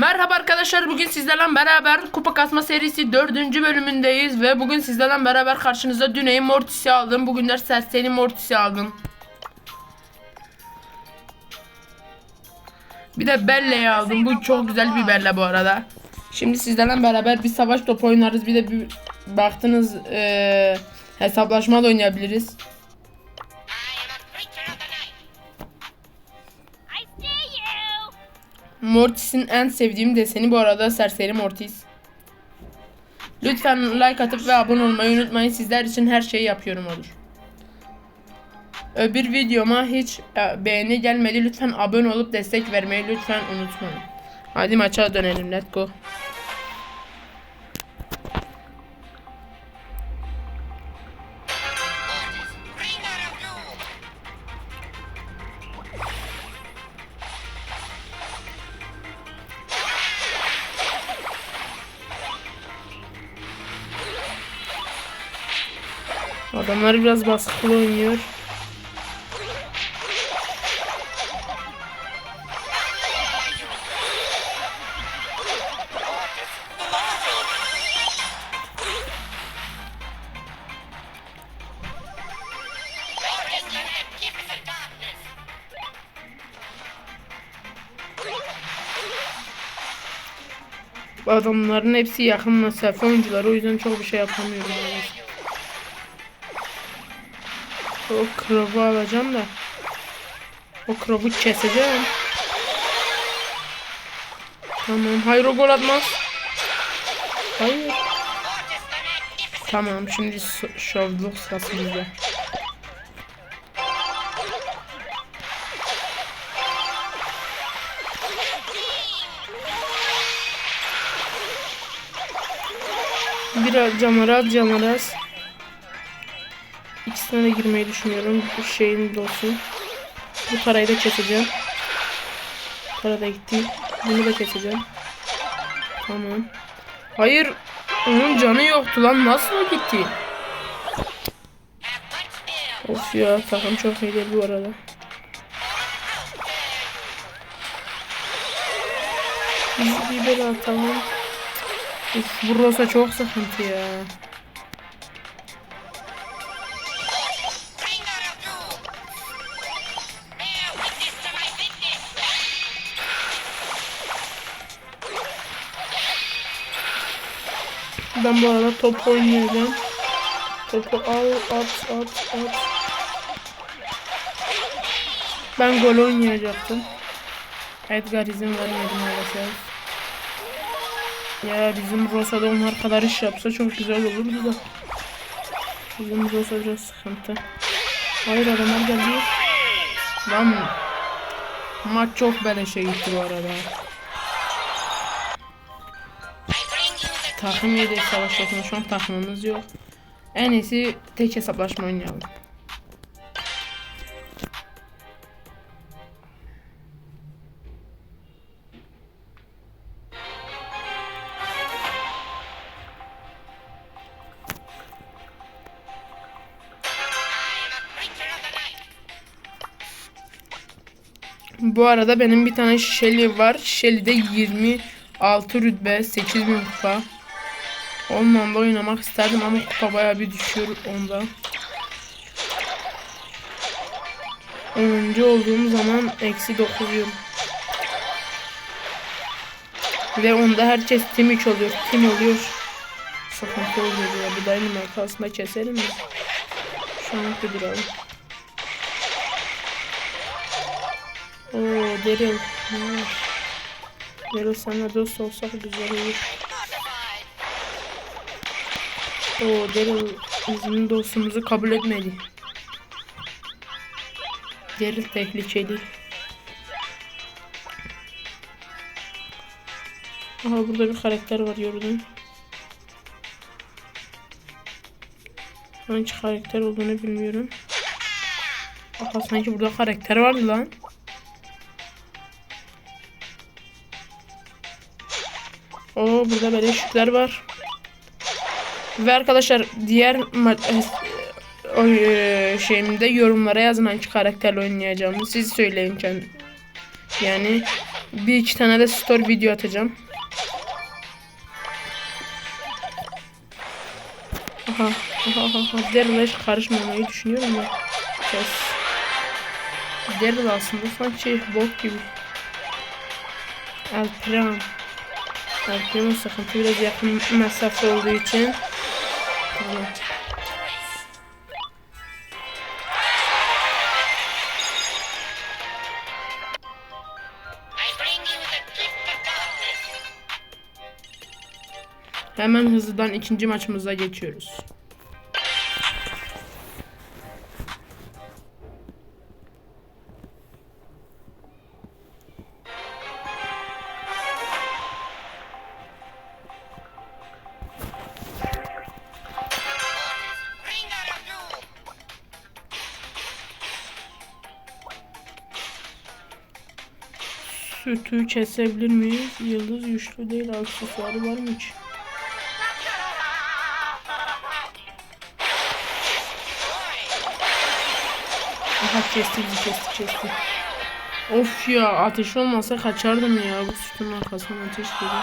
Merhaba arkadaşlar bugün sizlerle beraber kupa kasma serisi 4. bölümündeyiz ve bugün sizlerle beraber karşınızda Düney'i Mortis'i aldım. Bugün de Serseri Mortis'i aldım. Bir de Belle'yi aldım. Bu çok güzel bir Belle bu arada. Şimdi sizlerle beraber bir savaş topu oynarız. Bir de bir baktınız eee, hesaplaşma da oynayabiliriz. Mortis'in en sevdiğim deseni bu arada Serseri Mortis. Lütfen like atıp ve abone olmayı unutmayın. Sizler için her şeyi yapıyorum olur. Öbür videoma hiç e, beğeni gelmedi. Lütfen abone olup destek vermeyi lütfen unutmayın. Hadi maça dönelim. Let's go. Adamlar biraz baskılı oynuyor. Adamların hepsi yakın mesafe oyuncuları o yüzden çok bir şey yapamıyorum. O krovu alacağım da. O krovu keseceğim. Tamam. Hayır o gol atmaz. Hayır. Tamam şimdi şovluk sırası bizde. Biraz camaraz camaraz. İkisine de girmeyi düşünüyorum. Bu şeyin de olsun. Bu parayı da keseceğim. Para da gitti. Bunu da keseceğim. Tamam. Hayır. Onun canı yoktu lan. Nasıl gitti? Of ya takım çok iyi bu arada. Biz bir bela atalım. Uf, bu Rosa çok sıkıntı ya. Ben bu arada top oynayacağım. Topu al, at, at, at. Ben gol oynayacaktım. Edgar izin vermedi maalesef. Ya bizim Rosa da onlar kadar iş yapsa çok güzel olurdu da. Bizim Rosa biraz sıkıntı. Hayır adamlar geldi. Lan maç çok beleşe gitti bu arada. Takım yedi savaştasında şu an takımımız yok. En iyisi tek hesaplaşma oynayalım. Bu arada benim bir tane Shelly var. Shelly'de 26 rütbe, 8000 kupa. Onunla oynamak isterdim ama kupa bayağı bir düşüyor onda. 10. olduğum zaman eksi 9 yiyorum. Ve onda herkes team 3 oluyor. Team oluyor. Sıkıntı oluyor ya. Bu dayının arkasında keselim mi? Şu an duralım. Oo Daryl. Daryl sana dost olsak güzel olur. Oo Daryl bizim dostumuzu kabul etmedi. Daryl tehlikeli. Aha burada bir karakter var gördüm. Hangi karakter olduğunu bilmiyorum. Aha sanki burada karakter vardı lan. Oo burada böyle şükler var. Ve arkadaşlar diğer o e, şeyimde yorumlara yazın hangi karakterle oynayacağımı siz söyleyin kend- yani Bir iki tane de story video atacağım. Aha, aha, aha, hiç karışmamayı düşünüyorum ya. Kes. Daryl aslında sanki bok gibi. El Primo. El Primo sıkıntı biraz yakın mesafe olduğu için. Darkness. Hemen hızlıdan ikinci maçımıza geçiyoruz. Sütü kesebilir miyiz? Yıldız güçlü değil. Aksesuarı var mı hiç? Aha kesti bizi kesti kesti. Of ya ateş olmasa kaçardım ya. Bu sütun arkasından ateş geliyor.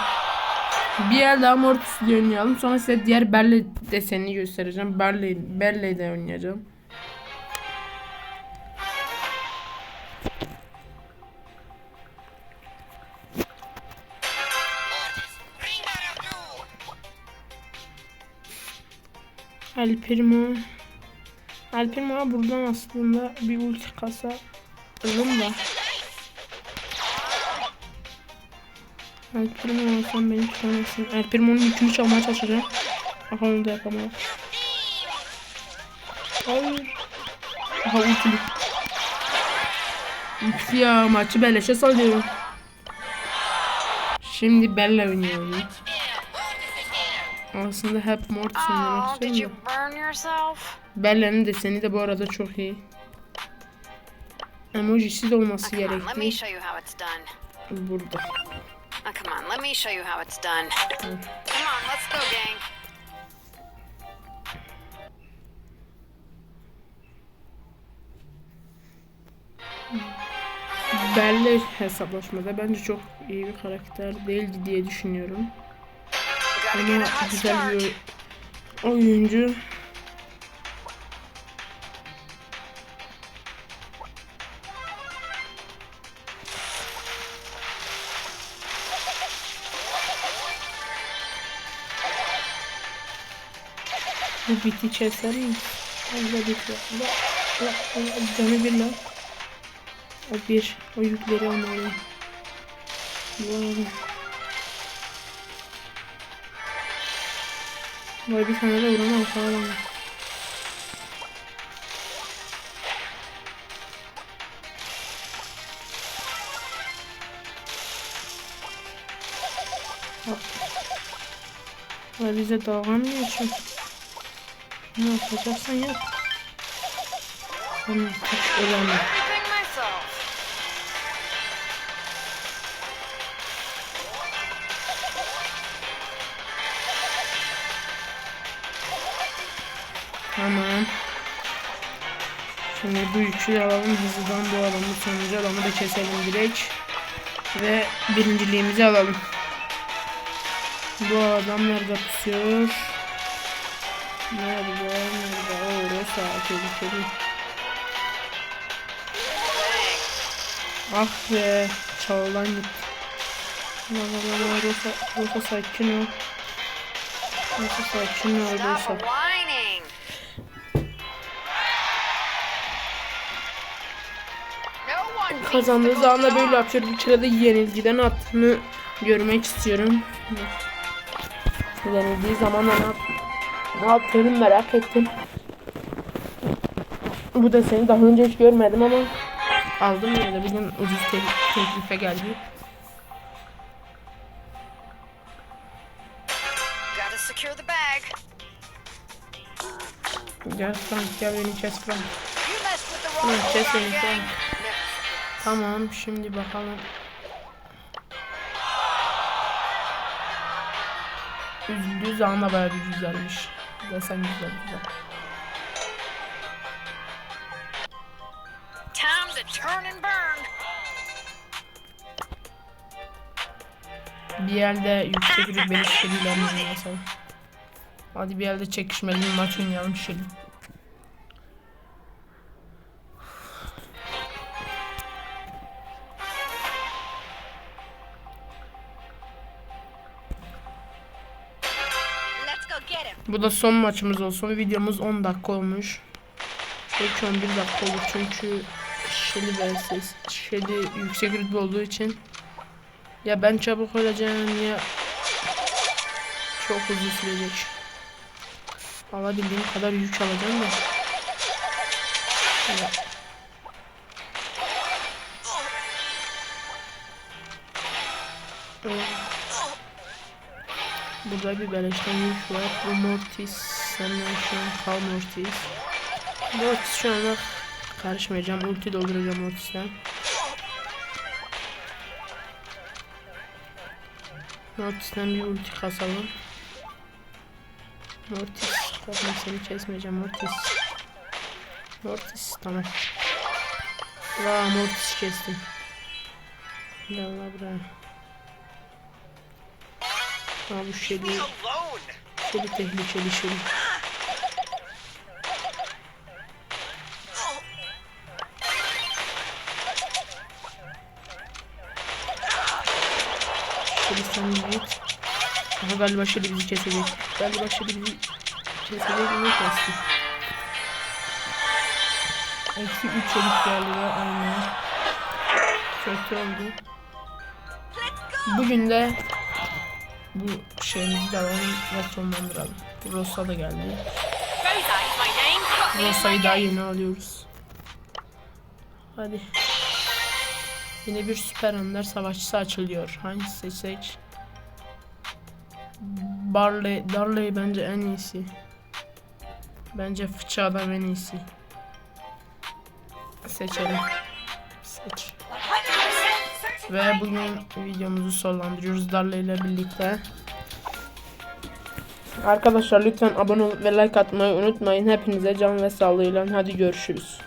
Bir el daha Mortis ile oynayalım. Sonra size diğer Berle desenini göstereceğim. Berle, Berle de oynayacağım. El Primo buradan aslında bir ulti kasa da. El Primo olsam beni tutamazsın. El Primo'nun yükünü çalmaya çalışacağım. Aha onu da yapamadım. Hayır. Aha ultili. Üf ya maçı beleşe salıyorum. Şimdi Bella oynuyorum. Aslında hep Mortis oynamak Oh, did istiyorum you burn yourself? Bella'nın deseni de bu arada çok iyi. Emojisi de olması Oh, done. Burada. Oh, come on, let me show you how it's done. Come on, let's go, gang. Bella hesaplaşmada bence çok iyi bir karakter değildi diye düşünüyorum. Ama güzel bir oyuncu. Bu biti keser mi? Allah biti. Allah, Allah, Allah, canı bir lan. O bir. O yükleri almalıyım. Bu Vay bir tane de vuramam falan. Vay bize dalga mı geçiyor? Ne yapacaksan yap. Sen hiç Tamam. Şimdi bu yükü alalım hızlıdan bu adamı sonuncu adamı da keselim direkt. Ve birinciliğimizi alalım. Bu adam nerede pusuyor? Nerede? Nerede? Oo, Rosa tehlikeli. Ah be. Çalıdan gitti. La la Rosa, Rosa sakin ol. Rosa sakin ol Rosa. Kazandığı zaman da böyle dog. atıyor. Bir kere de yenilgiden attığını görmek istiyorum. Yenildiği zaman da ne, yap ne yaptığını merak ettim. Bu da seni daha önce hiç görmedim ama aldım yine de bugün ucuz te teklife geldi. Gel Frank gel beni kes Frank. One, beni. Frank. Tamam şimdi bakalım. Üzüldüğü zaman da bayağı bir güzelmiş. Desen güzel güzel. Time to turn and burn. bir yerde yüksek rütbeli Şili'lerle oynayalım. Hadi bir yerde çekişmeli bir maç oynayalım Şili. Bu da son maçımız olsun. Videomuz 10 dakika olmuş. Belki 11 dakika olur çünkü Şeli vs Şeli yüksek rütbe olduğu için ya ben çabuk öleceğim ya çok uzun sürecek. Alabildiğim kadar yük alacağım da. Evet. Burada bir beleşten yük var. Bu Mortis. Senden şu an kal Mortis. Mortis şu anda karışmayacağım. Ulti dolduracağım Mortis'ten. Mortis'ten bir ulti kasalım. Mortis. Bakın seni kesmeyeceğim Mortis. Mortis tamam. Vaa Mortis kestim. La buraya. Ha bu Shelly, alone. Shelly tehlikeli Shelly. Shelly sen git. Aha galiba Shelly bizi kesecek. Galiba Shelly bizi kesecek mi kesti? Eksi 3 çelik galiba aynen. Kötü oldu. Bugün de bu şeyimizi de alalım ve sonlandıralım. Rosa da geldi. Rosa'yı daha yeni alıyoruz. Hadi. Yine bir süper ender savaşçısı açılıyor. Hangisi seçsek? Barley, Darley bence en iyisi. Bence fıçı adam en iyisi. Seçelim. Ve bugün videomuzu sonlandırıyoruz Darley ile birlikte. Arkadaşlar lütfen abone ve like atmayı unutmayın. Hepinize can ve sağlığıyla hadi görüşürüz.